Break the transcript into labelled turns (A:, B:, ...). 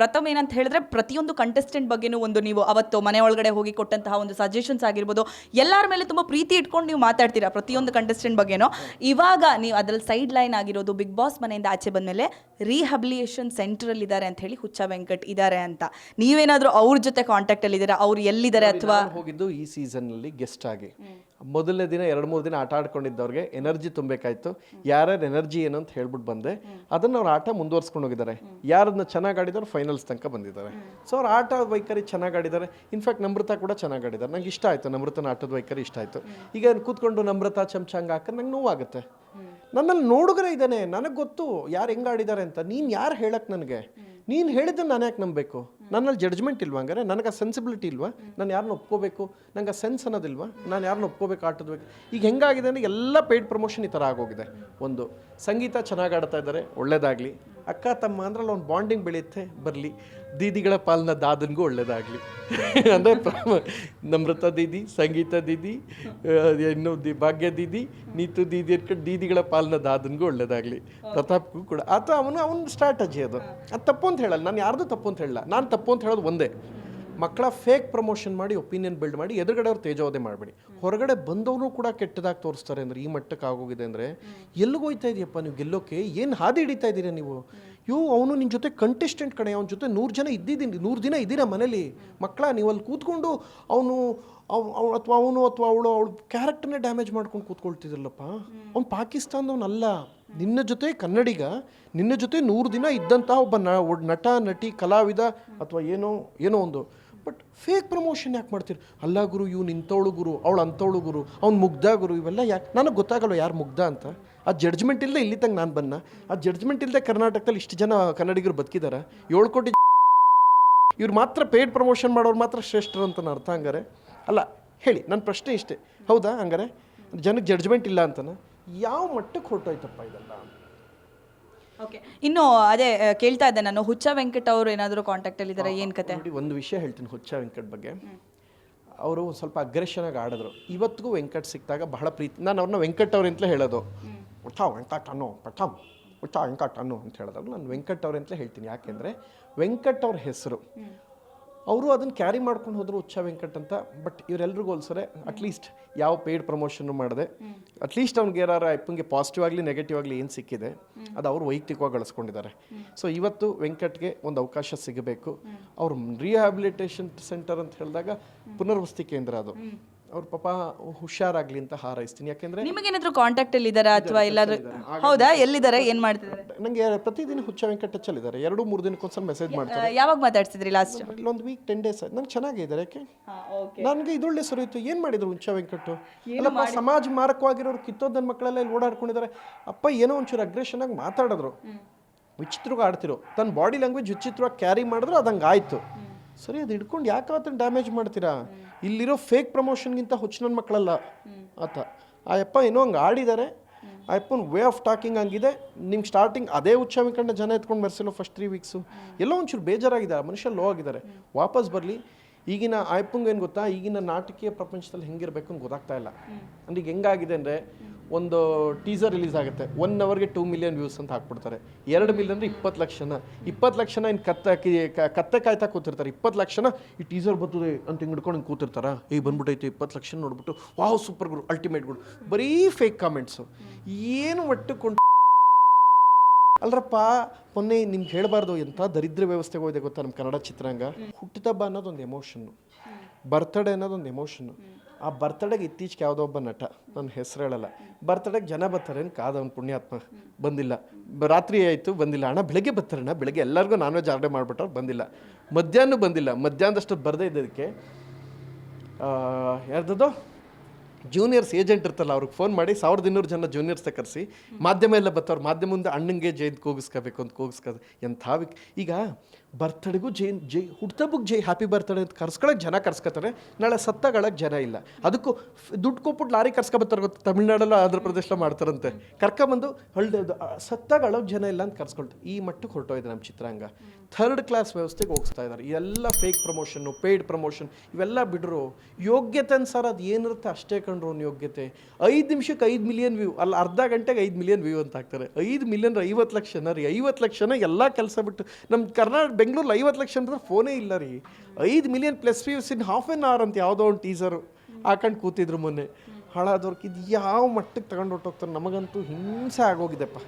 A: ಪ್ರಥಮ್ ಏನಂತ ಹೇಳಿದ್ರೆ ಪ್ರತಿಯೊಂದು ಕಂಟೆಸ್ಟೆಂಟ್ ಬಗ್ಗೆನೂ ಒಂದು ನೀವು ಅವತ್ತು ಮನೆ ಒಳಗಡೆ ಹೋಗಿ ಕೊಟ್ಟಂತಹ ಒಂದು ಸಜೆಷನ್ಸ್ ಆಗಿರ್ಬೋದು ಎಲ್ಲರ ಮೇಲೆ ತುಂಬ ಪ್ರೀತಿ ಇಟ್ಕೊಂಡು ನೀವು ಮಾತಾಡ್ತೀರಾ ಪ್ರತಿಯೊಂದು ಕಂಟೆಸ್ಟೆಂಟ್ ಬಗ್ಗೆನೋ? ಇವಾಗ ನೀವು ಅದ್ರಲ್ಲಿ ಸೈಡ್ ಲೈನ್ ಆಗಿರೋದು ಬಿಗ್ ಬಾಸ್ ಮನೆಯಿಂದ ಆಚೆ ಬಂದ ಮೇಲೆ ರಿಹಬಿಲಿಯೇಷನ್ ಸೆಂಟ್ರಲ್ಲಿ ಇದ್ದಾರೆ ಅಂತ ಹೇಳಿ ಹುಚ್ಚ ವೆಂಕಟ್ ಇದ್ದಾರೆ ಅಂತ. ನೀವೇನಾದರೂ ಅವ್ರ ಜೊತೆ ಕಾಂಟ್ಯಾಕ್ಟಲ್ಲಿ ಇದ್ದೀರಾ? ಅವ್ರು ಎಲ್ಲಿದ್ದಾರೆ ಅಥವಾ
B: ಹೋಗಿದ್ದು ಈ ಸೀಸನ್ನಲ್ಲಿ ಗೆಸ್ಟ್ ಆಗಿ. ಮೊದಲನೇ ದಿನ ಎರಡು ಮೂರು ದಿನ ಆಟ ಆಡ್ಕೊಂಡಿದ್ದವ್ರಿಗೆ ಎನರ್ಜಿ ತುಂಬಬೇಕಾಯ್ತು. ಯಾರ್ಯಾರು ಎನರ್ಜಿ ಏನು ಅಂತ ಹೇಳ್ಬಿಟ್ಟು ಬಂದೆ. ಅದನ್ನು ಅವ್ರ ಆಟ ಮುಂದುವರ್ಸ್ಕೊಂಡು ಹೋಗಿದ್ದಾರೆ. ಯಾರನ್ನ ಚೆನ್ನಾಗಿ ಆಡಿದವ್ರು ಫೈನಲ್ಸ್ ತನಕ ಬಂದಿದ್ದಾರೆ. ಸೊ ಅವ್ರ ಆಟ ವೈಖರಿ ಚೆನ್ನಾಗಿ ಆಡಿದ್ದಾರೆ. ಇನ್ಫ್ಯಾಕ್ಟ್ ನಮ್ರತಾ ಕೂಡ ಚೆನ್ನಾಗಿ ಆಡಿದ್ದಾರೆ. ನಂಗೆ ಇಷ್ಟ ಆಯಿತು. ನಮ್ರತನ ಆಟದ ವೈಖರಿ ಇಷ್ಟ ಆಯಿತು. ಈಗ ಕೂತ್ಕೊಂಡು ನಮ್ರತಾ ಚಮಚ ಹಂಗೆ ಹಾಕಿ ನಂಗೆ ನೋವಾಗುತ್ತೆ. ನನ್ನಲ್ಲಿ ನೋಡುಗರೇ ಇದ್ದಾನೆ. ನನಗೆ ಗೊತ್ತು ಯಾರು ಹೆಂಗೆ ಆಡಿದ್ದಾರೆ ಅಂತ. ನೀನು ಯಾರು ಹೇಳಕ್ಕೆ ನನಗೆ? ನೀನು ಹೇಳಿದ್ದು ನಾನು ಯಾಕೆ ನಂಬಬೇಕು? ನನ್ನಲ್ಲಿ ಜಡ್ಜ್ಮೆಂಟ್ ಇಲ್ವಾ ಹಂಗಾರೆ? ನನಗೆ ಆ ಸೆನ್ಸಿಬಿಲಿಟಿ ಇಲ್ವಾ? ನಾನು ಯಾರನ್ನ ಒಪ್ಕೋಬೇಕು? ನಂಗೆ ಆ ಸೆನ್ಸ್ ಅನ್ನೋದಿಲ್ವಾ ನಾನು ಯಾರನ್ನ ಒಪ್ಕೋಬೇಕು? ಆಟದ ಈಗ ಹೆಂಗಾಗಿದೆ ಅಂದರೆ ಎಲ್ಲ ಪೇಯ್ಡ್ ಪ್ರಮೋಷನ್ ಈ ಥರ ಆಗೋಗಿದೆ. ಒಂದು, ಸಂಗೀತ ಚೆನ್ನಾಗಿ ಆಡ್ತಾ ಇದ್ದಾರೆ, ಒಳ್ಳೇದಾಗಲಿ. ಅಕ್ಕ ತಮ್ಮ ಅಂದ್ರಲ್ಲಿ ಒಂದು ಬಾಂಡಿಂಗ್ ಬೆಳೆಯುತ್ತೆ, ಬರಲಿ. ದೀದಿಗಳ ಪಾಲನ ದಾದನ್ಗೂ ಒಳ್ಳೇದಾಗಲಿ. ಅಂದರೆ ನಮ್ರತಾ ದೀದಿ, ಸಂಗೀತ ದೀದಿ ಇನ್ನು ದಿ ಭಾಗ್ಯ ದೀದಿ, ನೀತು ದೀದಿ ಅನ್ಕೊಂಡು ದೀದಿಗಳ ಪಾಲನ ದಾದನ್ಗೂ ಒಳ್ಳೇದಾಗಲಿ. ಪ್ರತಾಪ್ಗೂ ಕೂಡ. ಆತ ಅವನು, ಅವನ ಸ್ಟ್ರಾಟಜಿ ಅದು. ಅದು ತಪ್ಪು ಅಂತ ಹೇಳಲ್ಲ. ನಾನು ಯಾರ್ದು ತಪ್ಪು ಅಂತ ಹೇಳಲ್ಲ. ನಾನು ತಪ್ಪು ಅಂತ ಹೇಳೋದು ಒಂದೇ. ಮಕ್ಕಳ ಫೇಕ್ ಪ್ರಮೋಷನ್ ಮಾಡಿ ಒಪಿನಿಯನ್ ಬಿಲ್ಡ್ ಮಾಡಿ, ಎದುರುಗಡೆ ಅವ್ರು ತೇಜೋವಧೆ ಮಾಡಬೇಡಿ. ಹೊರಗಡೆ ಬಂದವರು ಕೂಡ ಕೆಟ್ಟದಾಗಿ ತೋರಿಸ್ತಾರೆ ಅಂದರೆ, ಈ ಮಟ್ಟಕ್ಕೆ ಆಗೋಗಿದೆ ಅಂದರೆ ಎಲ್ಲಿಗೋಯ್ತಾ ಇದೆಯಪ್ಪ ನೀವು ಗೆಲ್ಲೋಕೆ? ಏನು ಹಾದಿ ಹಿಡಿತಾ ಇದ್ದೀರಾ ನೀವು? ಇವು ಅವನು ನಿನ್ನ ಜೊತೆ ಕಂಟೆಸ್ಟೆಂಟ್ ಕಣೆ, ಅವನ ಜೊತೆ ನೂರು ಜನ ಇದ್ದಿದ್ದೀನಿ, ನೂರು ದಿನ ಇದ್ದೀರಾ ಮನೇಲಿ? ಮಕ್ಕಳ ನೀವು ಅಲ್ಲಿ ಕೂತ್ಕೊಂಡು ಅವನು, ಅವ್ ಅಥವಾ ಅವನು ಅಥವಾ ಅವಳು ಅವಳು ಕ್ಯಾರೆಕ್ಟರ್ನೇ ಡ್ಯಾಮೇಜ್ ಮಾಡ್ಕೊಂಡು ಕೂತ್ಕೊಳ್ತಿದ್ರಲ್ಲಪ್ಪ? ಅವ್ನು ಪಾಕಿಸ್ತಾನದವನಲ್ಲ ನಿನ್ನ ಜೊತೆ ಕನ್ನಡಿಗ, ನಿನ್ನ ಜೊತೆ ನೂರು ದಿನ ಇದ್ದಂತಹ ಒಬ್ಬ ನ ನಟ, ನಟಿ, ಕಲಾವಿದ ಅಥವಾ ಏನೋ ಏನೋ ಒಂದು ಬಟ್ ಫೇಕ್ ಪ್ರಮೋಷನ್ ಯಾಕೆ ಮಾಡ್ತೀರಿ? ಅಲ್ಲ ಗುರು, ಇವ್ನು ಇಂಥವಳು ಗುರು, ಅವಳು ಅಂಥವಳು ಗುರು, ಅವ್ನು ಮುಗ್ಧ ಗುರು, ಇವೆಲ್ಲ ಯಾಕೆ? ನನಗೆ ಗೊತ್ತಾಗಲ್ಲ ಯಾರು ಮುಗ್ಧ ಅಂತ? ಆ ಜಡ್ಜ್ಮೆಂಟ್ ಇಲ್ಲದೆ ಇಲ್ಲಿ ತಂಗೆ ನಾನು ಬನ್ನ. ಆ ಜಡ್ಜ್ಮೆಂಟ್ ಇಲ್ಲದೆ ಕರ್ನಾಟಕದಲ್ಲಿ ಇಷ್ಟು ಜನ ಕನ್ನಡಿಗರು ಬದುಕಿದ್ದಾರೆ ಏಳು ಕೋಟಿ ಇವ್ರು ಮಾತ್ರ ಪೇಯ್ಡ್ ಪ್ರಮೋಷನ್ ಮಾಡೋರು ಮಾತ್ರ ಶ್ರೇಷ್ಠರು ಅಂತ ಅರ್ಥ ಹಂಗಾರೆ. ಅಲ್ಲ, ಹೇಳಿ ನನ್ನ ಪ್ರಶ್ನೆ ಇಷ್ಟೇ. ಹೌದಾ ಹಂಗಾರೆ? ಜನಕ್ಕೆ ಜಡ್ಜ್ಮೆಂಟ್ ಇಲ್ಲ ಅಂತನ? ಯಾವ ಮಟ್ಟಕ್ಕೆ ಹೊರಟೋಯ್ತಪ್ಪ ಇದೆಲ್ಲ
A: ಓಕೆ. ಇನ್ನು ಅದೇ ಕೇಳ್ತಾ ಇದ್ದೆ ನಾನು ಹುಚ್ಚ ವೆಂಕಟ್ ಅವರು ಏನಾದರೂ ಕಾಂಟ್ಯಾಕ್ಟಲ್ಲಿ ಇದ್ದಾರೆ ಏನು ಕತೆ?
B: ನೋಡಿ ಒಂದು ವಿಷಯ ಹೇಳ್ತೀನಿ ಹುಚ್ಚ ವೆಂಕಟ್ ಬಗ್ಗೆ. ಅವರು ಸ್ವಲ್ಪ ಅಗ್ರೆಷನ್ ಆಗಿ ಆಡಿದ್ರು. ಇವತ್ತಿಗೂ ವೆಂಕಟ್ ಸಿಕ್ಕಿದಾಗ ಬಹಳ ಪ್ರೀತಿ ನಾನು ಅವ್ರನ್ನ ವೆಂಕಟ್ ಅವ್ರ ಅಂತಲೇ ಹೇಳೋದು ಹುಚ್ಚ ವೆಂಕಟ್ ಅನ್ನೋ ಪಠಾಮ್ ಹುಚ್ಚ ವೆಂಕಟ್ ಅನ್ನೋ ಅಂತ ಹೇಳಿದಾಗ ನಾನು ವೆಂಕಟ್ ಅವ್ರ ಅಂತಲೇ ಹೇಳ್ತೀನಿ. ಯಾಕೆಂದರೆ ವೆಂಕಟ್ ಅವ್ರ ಹೆಸರು. ಅವರು ಅದನ್ನು ಕ್ಯಾರಿ ಮಾಡ್ಕೊಂಡು ಹೋದರು ಉಚ್ಚ ವೆಂಕಟ್ ಅಂತ ಬಟ್ ಇವರೆಲ್ರಿಗೂ ಹೋಲ್ಸರೆ ಅಟ್ಲೀಸ್ಟ್ ಯಾವ ಪೇಯ್ಡ್ ಪ್ರಮೋಷನ್ನು ಮಾಡಿದೆ. ಅಟ್ಲೀಸ್ಟ್ ಅವ್ನಿಗೆ ಯಾರು ಅಪ್ಪಂಗೆ ಪಾಸಿಟಿವ್ ಆಗಲಿ ನೆಗೆಟಿವ್ ಆಗಲಿ ಏನು ಸಿಕ್ಕಿದೆ ಅದು ಅವರು ವೈಯಕ್ತಿಕವಾಗಿ ಗಳಿಸ್ಕೊಂಡಿದ್ದಾರೆ ಸೊ ಇವತ್ತು ವೆಂಕಟ್ಗೆ ಒಂದು ಅವಕಾಶ ಸಿಗಬೇಕು. ಅವ್ರ ರಿಹ್ಯಾಬಿಲಿಟೇಷನ್ ಸೆಂಟರ್ ಅಂತ ಹೇಳಿದಾಗ ಪುನರ್ವಸತಿ ಕೇಂದ್ರ ಅದು. ಅವ್ರ ಪಾಪ ಹುಷಾರಾಗ್ಲಿ ಅಂತ ಹಾರೈಸ್ತೀನಿ. ಯಾಕೆಂದ್ರೆ
A: ಕಾಂಟ್ಯಾಕ್ಟ್ ಅಲ್ಲಿ ಇದ್ದಾರಾ ಅಥವಾ ಎಲ್ಲಾದ್ರೂ ಹೌದಾ? ಎಲ್ಲಿದ್ದಾರೆ? ಏನ್ ಮಾಡ್ತಿದ್ದಾರೆ?
B: ನನಗೆ ಪ್ರತಿದಿನ ಹುಚ್ಚ ವೆಂಕಟಚಲ್ ಇದ್ದಾರೆ. ಎರಡು ಮೂರು ದಿನಕ್ಕೊಂದ್ಸಲ ಮೆಸೇಜ್ ಮಾಡ್ತಾರೆ.
A: ಯಾವಾಗ ಮಾತಾಡ್ಸಿದ್ರಿ ಲಾಸ್ಟ್
B: ಇಲ್ಲೊಂದು ವೀಕ್ ಟೆನ್ ಡೇಸ್ ನಂಗೆ ಚೆನ್ನಾಗಿದ್ದಾರೆ ಯಾಕೆ? ನನಗೆ ಇದೊಳ್ಳೆ ಸುರಿಯಿತು ಏನು ಮಾಡಿದ್ರು ಹುಚ್ಚ ವೆಂಕಟು ಇಲ್ಲಪ್ಪ ಸಮಾಜ ಮಾರಕವಾಗಿರೋರು ಕಿತ್ತೋದ್ ನನ್ನ ಮಕ್ಕಳೆಲ್ಲ ಇಲ್ಲಿ ಓಡಾಡ್ಕೊಂಡಿದ್ದಾರೆ. ಅಪ್ಪ ಏನೋ ಒಂಚೂರು ಅಗ್ರೆಷನ್ ಆಗಿ ಮಾತಾಡಿದ್ರು. ವಿಚಿತ್ರವಾಗಿ ಆಡ್ತಿರೋ ತನ್ನ ಬಾಡಿ ಲ್ಯಾಂಗ್ವೇಜ್ ವಿಚಿತ್ರವಾಗಿ ಕ್ಯಾರಿ ಮಾಡಿದ್ರು ಅದಂಗ್ ಆಯಿತು. ಆಯ್ತು ಸರಿ ಅದು ಹಿಡ್ಕೊಂಡು ಯಾಕೆ ಆತನ ಡ್ಯಾಮೇಜ್ ಮಾಡ್ತೀರಾ? ಇಲ್ಲಿರೋ ಫೇಕ್ ಪ್ರಮೋಷನ್ಗಿಂತ ಹುಚ್ಚ ನನ್ನ ಮಕ್ಕಳಲ್ಲ. ಆತ. ಆ ಅಪ್ಪ ಏನೋ ಹಂಗೆ ಆಡಿದ್ದಾರೆ. ಅಪ್ಪನ ವೇ ಆಫ್ ಟಾಕಿಂಗ್ ಹಂಗಿದೆ. ನಿಮ್ಗೆ ಸ್ಟಾರ್ಟಿಂಗ್ ಅದೇ ಹುಚ್ಚ ವೆಂಕಣ್ಣ ಜನ ಎತ್ಕೊಂಡು ಬರ್ಸಿಲ್ಲ ಫಸ್ಟ್ ತ್ರೀ ವೀಕ್ಸು ಎಲ್ಲೋ ಒಂಚೂರು ಬೇಜಾರಾಗಿದ್ದಾರೆ ಮನುಷ್ಯ ಲೋ ಆಗಿದ್ದಾರೆ. ವಾಪಸ್ ಬರಲಿ. ಈಗಿನ ಆಯ್ಪಂಗೆ ಏನು ಗೊತ್ತಾ? ಈಗಿನ ನಾಟಕೀಯ ಪ್ರಪಂಚದಲ್ಲಿ ಹೆಂಗಿರಬೇಕು ಅಂತ ಗೊತ್ತಾಗ್ತಾ ಇಲ್ಲ. ಅಂದ್ರೆ ಈಗ ಹೆಂಗಾಗಿದೆ ಅಂದರೆ ಒಂದು ಟೀಸರ್ ರಿಲೀಸ್ ಆಗುತ್ತೆ. ಒನ್ ಅವರ್ಗೆ ಟೂ ಮಿಲಿಯನ್ ವ್ಯೂಸ್ ಅಂತ ಹಾಕ್ಬಿಡ್ತಾರೆ. ಎರಡು ಮಿಲಿಯನ್ ಅಂದರೆ ಇಪ್ಪತ್ತು ಲಕ್ಷನ. ಇಪ್ಪತ್ತು ಲಕ್ಷನ ಇನ್ನು ಕತ್ತೆ ಕತ್ತೆ ಕಾಯ್ತಾ ಕೂತಿರ್ತಾರೆ. ಇಪ್ಪತ್ತು ಲಕ್ಷನ ಈ ಟೀಸರ್ ಬರ್ತದೆ ಅಂತ ಹಿಂಗೆ ಹಿಂಗೆ ಕೂತಿರ್ತಾರ? ಈಗ ಬಂದ್ಬಿಟ್ಟೈತೆ ಇಪ್ಪತ್ತು ಲಕ್ಷ ನೋಡ್ಬಿಟ್ಟು, ವಾವ್ ಸೂಪರ್ ಗುರು ಅಲ್ಟಿಮೇಟ್ ಗುರು. ಬರೀ ಫೇಕ್ ಕಾಮೆಂಟ್ಸು ಏನು ಒಟ್ಟು ಕೊಂಡು ಅಲ್ರಪ್ಪ, ಮೊನ್ನೆ ನಿಮ್ಗೆ ಹೇಳಬಾರ್ದು ಎಂಥ ದರಿದ್ರ ವ್ಯವಸ್ಥೆಗೆ ಹೋಗಿದೆ ಗೊತ್ತಾ ನಮ್ಮ ಕನ್ನಡ ಚಿತ್ರಾಂಗ ಹುಟ್ಟಿದಬ್ಬ ಅನ್ನೋದೊಂದು ಎಮೋಷನ್ನು ಬರ್ತಡೇ ಅನ್ನೋದೊಂದು ಎಮೋಷನ್ನು ಆ ಬರ್ತಡೇಗೆ ಇತ್ತೀಚೆಗೆ ಯಾವುದೋ ಒಬ್ಬ ನಟ, ನನ್ನ ಹೆಸರು ಹೇಳಲ್ಲ. ಬರ್ತಡೇಗೆ ಜನ ಬರ್ತಾರೆ ಅಂತ ಅವ್ನು ಪುಣ್ಯಾತ್ಮ ಬಂದಿಲ್ಲ. ರಾತ್ರಿ ಆಯಿತು, ಬಂದಿಲ್ಲ. ಅಣ್ಣ, ಬೆಳಗ್ಗೆ ಬರ್ತಾರಣ್ಣ ಬೆಳಗ್ಗೆ ಎಲ್ಲರಿಗೂ ನಾನ್ ವೆಜ್ ಆರ್ಡರ್ ಮಾಡಿಬಿಟ್ಟವ್ರು ಬಂದಿಲ್ಲ. ಮಧ್ಯಾಹ್ನ ಬಂದಿಲ್ಲ. ಮಧ್ಯಾಹ್ನದಷ್ಟು ಬರದೇ ಇದ್ದದಕ್ಕೆ ಯಾರ್ದದು? ಜೂನಿಯರ್ಸ್ ಏಜೆಂಟ್ ಇರ್ತಲ್ಲ ಅವ್ರಿಗೆ ಫೋನ್ ಮಾಡಿ ಸಾವಿರದ ಇನ್ನೂರು ಜನ ಜೂನಿಯರ್ಸ್ ಕರೆಸಿ, ಮಾಧ್ಯಮ ಎಲ್ಲ ಬರ್ತಾವ್ರು ಮಾಧ್ಯಮ ಮುಂದೆ ಅಣ್ಣಂಗೆ ಜೈ ಅಂತ ಕೂಗಿಸ್ಕೋಬೇಕು ಅಂತ ಕೂಗಿಸ್ಕೋದು ಎಂಥ ವಿಕ್, ಈಗ ಬರ್ತಡೆಗೂ ಜೈ ಜೈ ಹುಟ್ಟಬ್ಬಕ್ಕೆ ಜೈ ಹ್ಯಾಪಿ ಬರ್ತ್ಡೇ ಅಂತ ಕರ್ಸ್ಕೊಳಕ್ಕೆ ಜನ ಕರ್ಸ್ಕೊತಾರೆ, ನಾಳೆ ಸತ್ತಗಳಕ್ಕೆ ಜನ ಇಲ್ಲ. ಅದಕ್ಕೂ ದುಡ್ಡು ಕೊಟ್ಬಿಟ್ಟು ಲಾರಿ ಕರ್ಸ್ಕೊಬರ್ತಾರೆ ಗೊತ್ತು? ತಮಿಳ್ನಾಡಲ್ಲೂ ಆಂಧ್ರ ಪ್ರದೇಶಲ್ಲ ಮಾಡ್ತಾರಂತೆ. ಕರ್ಕೊಂಬಂದು ಹಳ್ಳಿ ಸತ್ತಗಳಕ್ಕೆ ಜನ ಇಲ್ಲ ಅಂತ ಕರ್ಸ್ಕೊಳ್ತಾರೆ. ಈ ಮಟ್ಟಕ್ಕೆ ಹೊರಟೋಯ್ತು ನಮ್ಮ ಚಿತ್ರಾಂಗ ಥರ್ಡ್ ಕ್ಲಾಸ್ ವ್ಯವಸ್ಥೆಗೆ ಹೋಗಿಸ್ತಾ ಇದ್ದಾರೆ. ಎಲ್ಲ ಫೇಕ್ ಪ್ರಮೋಷನ್ನು ಪೇಯ್ಡ್ ಪ್ರಮೋಷನ್ ಇವೆಲ್ಲ ಬಿಡ್ರು ಯೋಗ್ಯತೆ ಅನ್ಸಾರ ಅದು ಏನಿರುತ್ತೆ ಅಷ್ಟೇ ಕಂಡ್ರು ಯೋಗ್ಯತೆ. ಐದು ನಿಮಿಷಕ್ಕೆ ಐದು ಮಿಲಿಯನ್ ವ್ಯೂ ಅಲ್ಲ ಅರ್ಧ ಗಂಟೆಗೆ ಐದು ಮಿಲಿಯನ್ ವ್ಯೂ ಅಂತ ಹಾಕ್ತಾರೆ. ಐದು ಮಿಲಿಯನ್ ಐವತ್ತು ಲಕ್ಷನ ರೀ, ಐವತ್ತು ಲಕ್ಷನ ಎಲ್ಲ ಕೆಲಸ ಬಿಟ್ಟು ನಮ್ಮ ಕರ್ನಾಟಕ ಬೆಂಗಳೂರಲ್ಲಿ ಐವತ್ತು ಲಕ್ಷ ಅಂದ್ರೆ ಫೋನೇ ಇಲ್ಲ ರೀ. ಐದು million plus views in half an hour ಅಂತ ಯಾವುದೋ ಒಂದು ಟೀಸರು ಹಾಕೊಂಡು ಕೂತಿದ್ರು ಮೊನ್ನೆ. ಹಾಳಾದವ್ರಿಗೆ ಇದು ಯಾವ ಮಟ್ಟಕ್ಕೆ ತಗೊಂಡು ಹೊಟ್ಟೋಗ್ತಾರೆ ನಮಗಂತೂ ಹಿಂಸೆ ಆಗೋಗಿದೆಪ್ಪ.